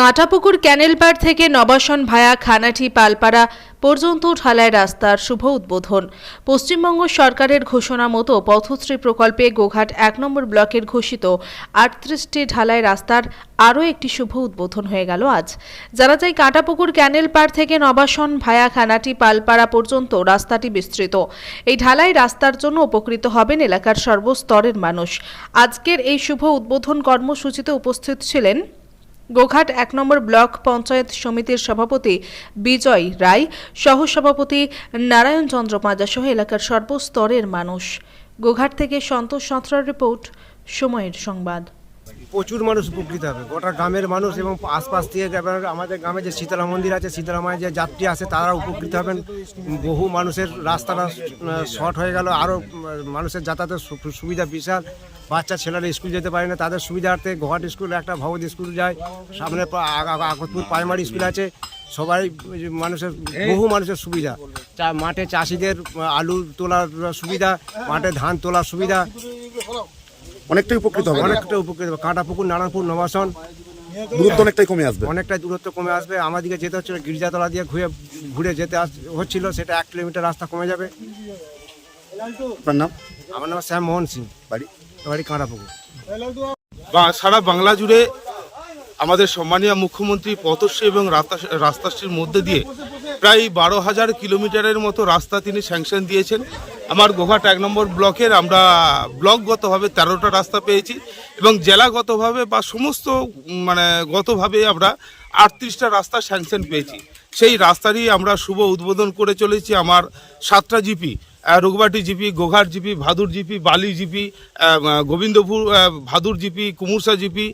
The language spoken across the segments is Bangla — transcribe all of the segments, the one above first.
কাঁটাপুকুর ক্যানেল পাড় থেকে নবাসন ভায়া খানাটি পালপাড়া পর্যন্ত ঢালাই রাস্তার শুভ উদ্বোধন। পশ্চিমবঙ্গ সরকারের ঘোষণা মতো পথশ্রী প্রকল্পে গোঘাট এক নম্বর ব্লকের ঘোষিত আটত্রিশটি ঢালাই রাস্তার আরও একটি শুভ উদ্বোধন হয়ে গেল আজ। জানা যায় কাঁটাপুকুর ক্যানেল পাড় থেকে নবাসন ভায়া খানাটি পালপাড়া পর্যন্ত রাস্তাটি বিস্তৃত। এই ঢালাই রাস্তার জন্য উপকৃত হবেন এলাকার সর্বস্তরের মানুষ। আজকের এই শুভ উদ্বোধন কর্মসূচিতে উপস্থিত ছিলেন গোঘাট এক নম্বর ব্লক পঞ্চায়েত সমিতির সভাপতি বিজয় রায়, সহসভাপতি নারায়ণ চন্দ্র পাঁজা সহ এলাকার সর্বস্তরের মানুষ। গোঘাট থেকে সন্তোষ সাঁতরার রিপোর্ট, সময়ের সংবাদ। প্রচুর মানুষ উপকৃত হবে। গোটা গ্রামের মানুষ এবং আশপাশ থেকে আমাদের গ্রামে যে শীতলা মন্দির আছে শীতলা মায়ের যে যাত্রী আছে তারা উপকৃত হবেন। বহু মানুষের রাস্তাটা শর্ট হয়ে গেল। আরও মানুষের যাতায়াতের সুবিধা বিশাল। বাচ্চা, ছেলেরা স্কুল যেতে পারে না, তাদের সুবিধার্থে ঘাট স্কুল, একটা ভগবত স্কুল যায়। সামনে পা- আ- আ- আকতপুর প্রাইমারি স্কুল আছে। সবাই মানুষের, বহু মানুষের সুবিধা। চা, মাঠে চাষিদের, আলু তোলার সুবিধা, মাঠে ধান তোলার সুবিধা। অনেকটাই উপকৃত হবে। অনেকটা উপকৃত হবে। কাঁটাপুকুর নারায়ণপুর নবাসন। দূরত্ব অনেকটাই কমে আসবে। অনেকটাই দূরত্ব কমে আসবে। আমাদেরকে যেতে হচ্ছিল গির্জাতলা দিয়ে ঘুরে ঘুরে যেতে আস- হচ্ছিল সেটা এক কিলোমিটার রাস্তা কমে যাবে। আপনার নাম? আমার নাম শ্যাম মোহন সিং। বাড়ি? বাড়ি কাঁটাপুকুর। বা সারা বাংলা জুড়ে আমাদের সম্মানীয় মুখ্যমন্ত্রী পথশ্রী এবং রাস্তা- রাস্তাশ্রীর মধ্যে দিয়ে প্রায় বারো হাজার কিলোমিটারের মতো রাস্তা তিনি স্যাংশন দিয়েছেন। আমার গোঘাট এক নম্বর ব্লকের আমরা ব্লকগতভাবে তেরোটা রাস্তা পেয়েছি এবং জেলাগতভাবে বা সমস্ত মানে গতভাবে আমরা আটত্রিশটা রাস্তা স্যাংশন পেয়েছি। সেই রাস্তারই আমরা শুভ উদ্বোধন করে চলেছি আমার সাতটা জিপি। আহ, Raghubati GP Goghat GP Bhadur GP Bali GP Gobindapur Bhadur GP Kumursa GP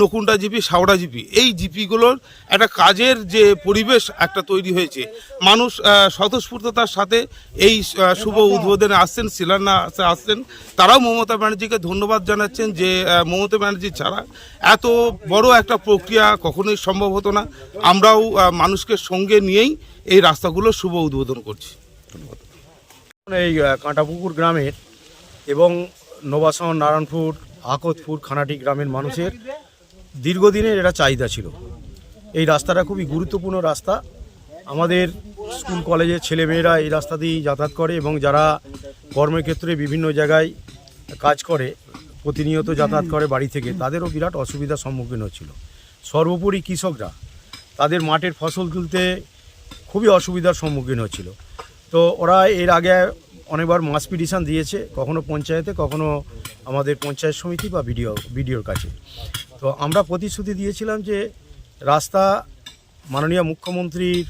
Nakunda GP Saora GP. এই জিপিগুলোর একটা কাজের যে পরিবেশ একটা তৈরি হয়েছে। মানুষ স্বতঃস্ফূর্ততার সাথে এই শুভ উদ্বোধনে আসছেন শিলান্যাসে আসছেন। তারাও মমতা ব্যানার্জিকে ধন্যবাদ জানাচ্ছেন যে মমতা ব্যানার্জি ছাড়া এত বড় একটা প্রক্রিয়া কখনোই সম্ভব হতো না। আমরাও মানুষকে সঙ্গে নিয়েই এই রাস্তাগুলো শুভ উদ্বোধন করছি। এই কাঁটাপুকুর গ্রামের এবং নবাসন, নারায়ণপুর, আকতপুর, খানাটি গ্রামের মানুষের দীর্ঘদিনের এটা চাহিদা ছিল। এই রাস্তাটা খুবই গুরুত্বপূর্ণ রাস্তা। আমাদের স্কুল, কলেজের ছেলেমেয়েরা এই রাস্তা দিয়েই যাতায়াত করে এবং যারা কর্মক্ষেত্রে বিভিন্ন জায়গায় কাজ করে, প্রতিনিয়ত যাতায়াত করে বাড়ি থেকে, তাদেরও বিরাট অসুবিধার সম্মুখীন হচ্ছিল। সর্বোপরি কৃষকরা তাদের মাঠের ফসল তুলতে খুবই অসুবিধার সম্মুখীন হচ্ছিল। তো ওরা এর আগে অনেকবার মাস পিটিশন দিয়েছে, কখনো পঞ্চায়েতে, কখনো আমাদের পঞ্চায়েত সমিতি বা বিডিও, বিডিওর কাছে। তো আমরা প্রতিশ্রুতি দিয়েছিলাম যে রাস্তা মাননীয় মুখ্যমন্ত্রীর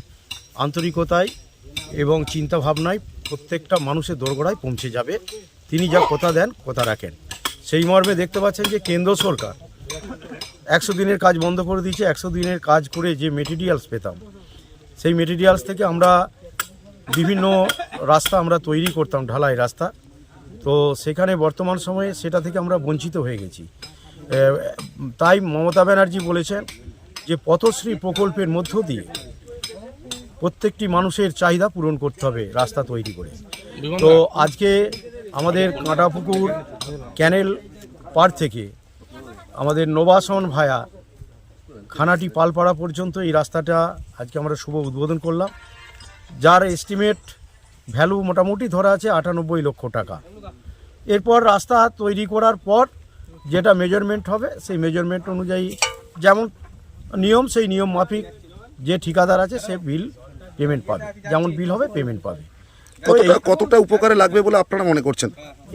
আন্তরিকতায় এবং চিন্তা ভাবনায় প্রত্যেকটা মানুষের দোরগোড়ায় পৌঁছে যাবে। তিনি যা কথা দেন, কথা রাখেন। সেই মর্মে দেখতে পাচ্ছেন যে কেন্দ্র সরকার একশো দিনের কাজ বন্ধ করে দিয়েছে, একশো দিনের কাজ করে যে মেটেরিয়ালস পেতাম, সেই মেটেরিয়ালস থেকে আমরা বিভিন্ন রাস্তা আমরা তৈরি করতাম, ঢালাই রাস্তা। তো সেখানে বর্তমান সময়ে সেটা থেকে আমরা বঞ্চিত হয়ে গেছি। তাই মমতা ব্যানার্জি বলেছেন যে পথশ্রী প্রকল্পের মধ্য দিয়ে প্রত্যেকটি মানুষের চাহিদা পূরণ করতে হবে রাস্তা তৈরি করে। তো আজকে আমাদের কাঁটাপুকুর ক্যানেল পার থেকে আমাদের নবাসন ভায়া, খানাটি পালপাড়া পর্যন্ত এই রাস্তাটা আজকে আমরা শুভ উদ্বোধন করলাম। যার এস্টিমেট ভ্যালু মোটামুটি ধরা আছে আটানব্বই লক্ষ টাকা। এরপর রাস্তা তৈরি করার পর যেটা মেজারমেন্ট হবে সেই মেজারমেন্ট অনুযায়ী যেমন নিয়ম সেই নিয়ম মাফিক যে ঠিকাদার আছে সে বিল পেমেন্ট পাবে। যেমন বিল হবে পেমেন্ট পাবে। কতটা উপকারে লাগবে বলে আপনারা মনে করছেন?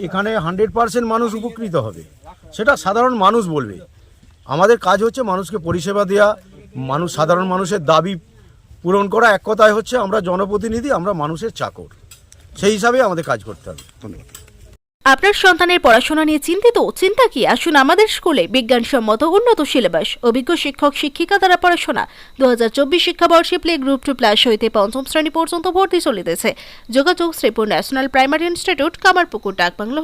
এখানে হান্ড্রেড পার্সেন্ট মানুষ উপকৃত হবে। সেটা সাধারণ মানুষ বলবে। আমাদের কাজ হচ্ছে মানুষকে পরিষেবা দেওয়া মানুষ সাধারণ মানুষের দাবি পূরণ করা এক কথায় হচ্ছে আমরা জনপ্রতিনিধি, আমরা মানুষের চাকর। সেই হিসাবে আমাদের কাজ করতে হবে। ধন্যবাদ। আপনার সন্তানের পড়াশোনা নিয়ে চিন্তিত? চিন্তা কি? আসুন আমাদের স্কুলে বিজ্ঞানসম্মত উন্নত সিলেবাস, অভিজ্ঞ শিক্ষক, শিক্ষিকা দ্বারা পড়াশোনা। দু হাজার চব্বিশ শিক্ষাবর্ষে প্লে গ্রুপ টু প্লাস হইতে পঞ্চম শ্রেণি পর্যন্ত ভর্তি চলিতেছে। যোগাযোগ Sripur national primary institute, Kamarpukur, ডাকবাংলো